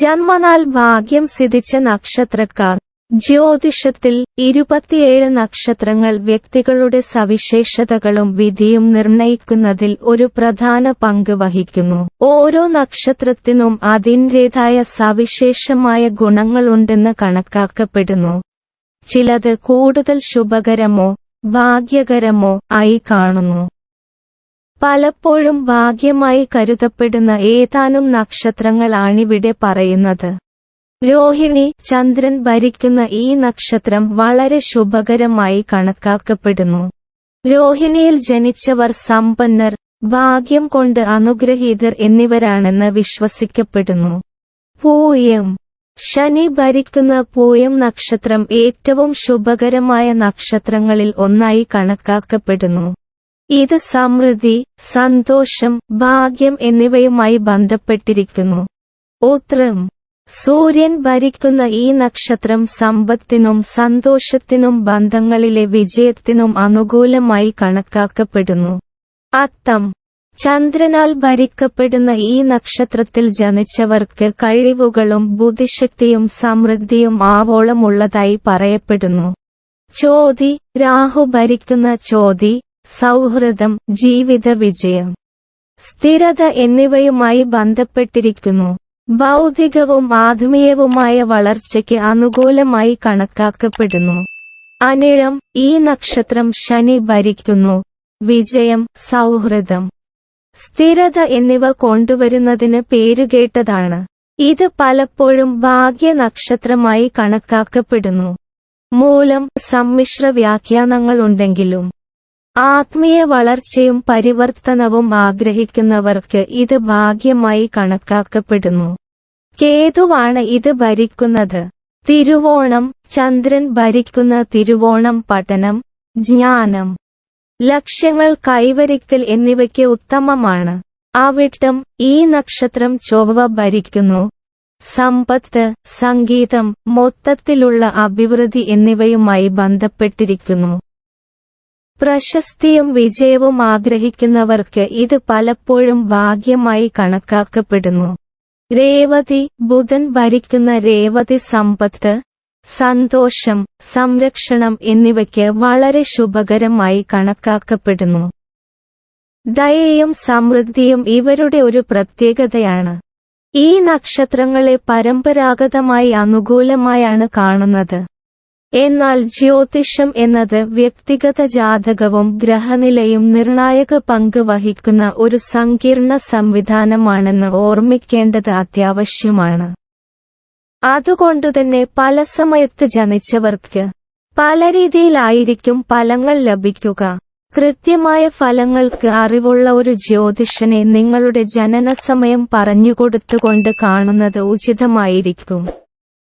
ജന്മനാൾ ഭാഗ്യം സിദ്ധിച്ച നക്ഷത്രക്കാർ. ജ്യോതിഷത്തിൽ ഇരുപത്തിയേഴ് നക്ഷത്രങ്ങൾ വ്യക്തികളുടെ സവിശേഷതകളും വിധിയും നിർണയിക്കുന്നതിൽ ഒരു പ്രധാന പങ്ക് വഹിക്കുന്നു. ഓരോ നക്ഷത്രത്തിനും അതിന്റേതായ സവിശേഷമായ ഗുണങ്ങളുണ്ടെന്ന് കണക്കാക്കപ്പെടുന്നു. ചിലത് കൂടുതൽ ശുഭകരമോ ഭാഗ്യകരമോ ആയി കാണുന്നു. പലപ്പോഴും ഭാഗ്യമായി കരുതപ്പെടുന്ന ഏതാനും നക്ഷത്രങ്ങളാണിവിടെ പറയുന്നത്. രോഹിണി ചന്ദ്രൻ ഭരിക്കുന്ന ഈ നക്ഷത്രം വളരെ ശുഭകരമായി കണക്കാക്കപ്പെടുന്നു. രോഹിണിയിൽ ജനിച്ചവർ സമ്പന്നർ ഭാഗ്യം കൊണ്ട് അനുഗ്രഹീതർ എന്നിവരാണെന്ന് വിശ്വസിക്കപ്പെടുന്നു. പൂയം. ശനി ഭരിക്കുന്ന പൂയം നക്ഷത്രം ഏറ്റവും ശുഭകരമായ നക്ഷത്രങ്ങളിൽ ഒന്നായി കണക്കാക്കപ്പെടുന്നു. ഇത് സമൃദ്ധി സന്തോഷം ഭാഗ്യം എന്നിവയുമായി ബന്ധപ്പെട്ടിരിക്കുന്നു. ഉത്രം. സൂര്യൻ ഭരിക്കുന്ന ഈ നക്ഷത്രം സമ്പത്തിനും സന്തോഷത്തിനും ബന്ധങ്ങളിലെ വിജയത്തിനും അനുകൂലമായി കണക്കാക്കപ്പെടുന്നു. അത്തം. ചന്ദ്രനാൽ ഭരിക്കപ്പെടുന്ന ഈ നക്ഷത്രത്തിൽ ജനിച്ചവർക്ക് കഴിവുകളും ബുദ്ധിശക്തിയും സമൃദ്ധിയും ആവോളമുള്ളതായി പറയപ്പെടുന്നു. ചോതി. രാഹു ഭരിക്കുന്ന ചോതി. സൗഹൃദം ജീവിത വിജയം സ്ഥിരത എന്നിവയുമായി ബന്ധപ്പെട്ടിരിക്കുന്നു. ഭൗതികവും ആത്മീയവുമായ വളർച്ചയ്ക്ക് അനുകൂലമായി കണക്കാക്കപ്പെടുന്നു. അനിഴം ഈ നക്ഷത്രം ശനി ഭരിക്കുന്നു. വിജയം സൗഹൃദം സ്ഥിരത എന്നിവ കൊണ്ടുവരുന്നതിന് പേരുകേട്ടതാണ് ഇത് പലപ്പോഴും ഭാഗ്യ നക്ഷത്രമായി കണക്കാക്കപ്പെടുന്നു. മൂലം സമ്മിശ്ര വ്യാഖ്യാനങ്ങളുണ്ടെങ്കിലും ആത്മീയ വളർച്ചയും പരിവർത്തനവും ആഗ്രഹിക്കുന്നവർക്ക് ഇത് ഭാഗ്യമായി കണക്കാക്കപ്പെടുന്നു. കേതുവാണ് ഇത് ഭരിക്കുന്നത്. തിരുവോണം ചന്ദ്രൻ ഭരിക്കുന്ന തിരുവോണം പഠനം ജ്ഞാനം ലക്ഷ്യങ്ങൾ കൈവരിക്കൽ എന്നിവയ്ക്ക് ഉത്തമമാണ്. അവിട്ടം ഈ നക്ഷത്രം ചൊവ്വ ഭരിക്കുന്നു. സമ്പത്ത് സംഗീതം മൊത്തത്തിലുള്ള അഭിവൃദ്ധി എന്നിവയുമായി ബന്ധപ്പെട്ടിരിക്കുന്നു. പ്രശസ്തിയും വിജയവും ആഗ്രഹിക്കുന്നവർക്ക് ഇത് പലപ്പോഴും ഭാഗ്യമായി കണക്കാക്കപ്പെടുന്നു. രേവതി ബുധൻ ഭരിക്കുന്ന രേവതി സമ്പത്ത് സന്തോഷം സംരക്ഷണം എന്നിവയ്ക്ക് വളരെ ശുഭകരമായി കണക്കാക്കപ്പെടുന്നു. ദയയും സമൃദ്ധിയും ഇവരുടെ ഒരു പ്രത്യേകതയാണ്. ഈ നക്ഷത്രങ്ങളെ പരമ്പരാഗതമായി അനുകൂലമായാണ് കാണുന്നത്. എന്നാൽ ജ്യോതിഷം എന്നത് വ്യക്തിഗത ജാതകവും ഗ്രഹനിലയും നിർണായക പങ്ക് വഹിക്കുന്ന ഒരു സങ്കീർണ സംവിധാനമാണെന്ന് ഓർമ്മിക്കേണ്ടത് അത്യാവശ്യമാണ്. അതുകൊണ്ടുതന്നെ പല സമയത്ത് ജനിച്ചവർക്ക് പല രീതിയിലായിരിക്കും ഫലങ്ങൾ ലഭിക്കുക. കൃത്യമായ ഫലങ്ങൾക്ക് അറിവുള്ള ഒരു ജ്യോതിഷനെ നിങ്ങളുടെ ജനനസമയം പറഞ്ഞുകൊടുത്തുകൊണ്ട് കാണുന്നത് ഉചിതമായിരിക്കും.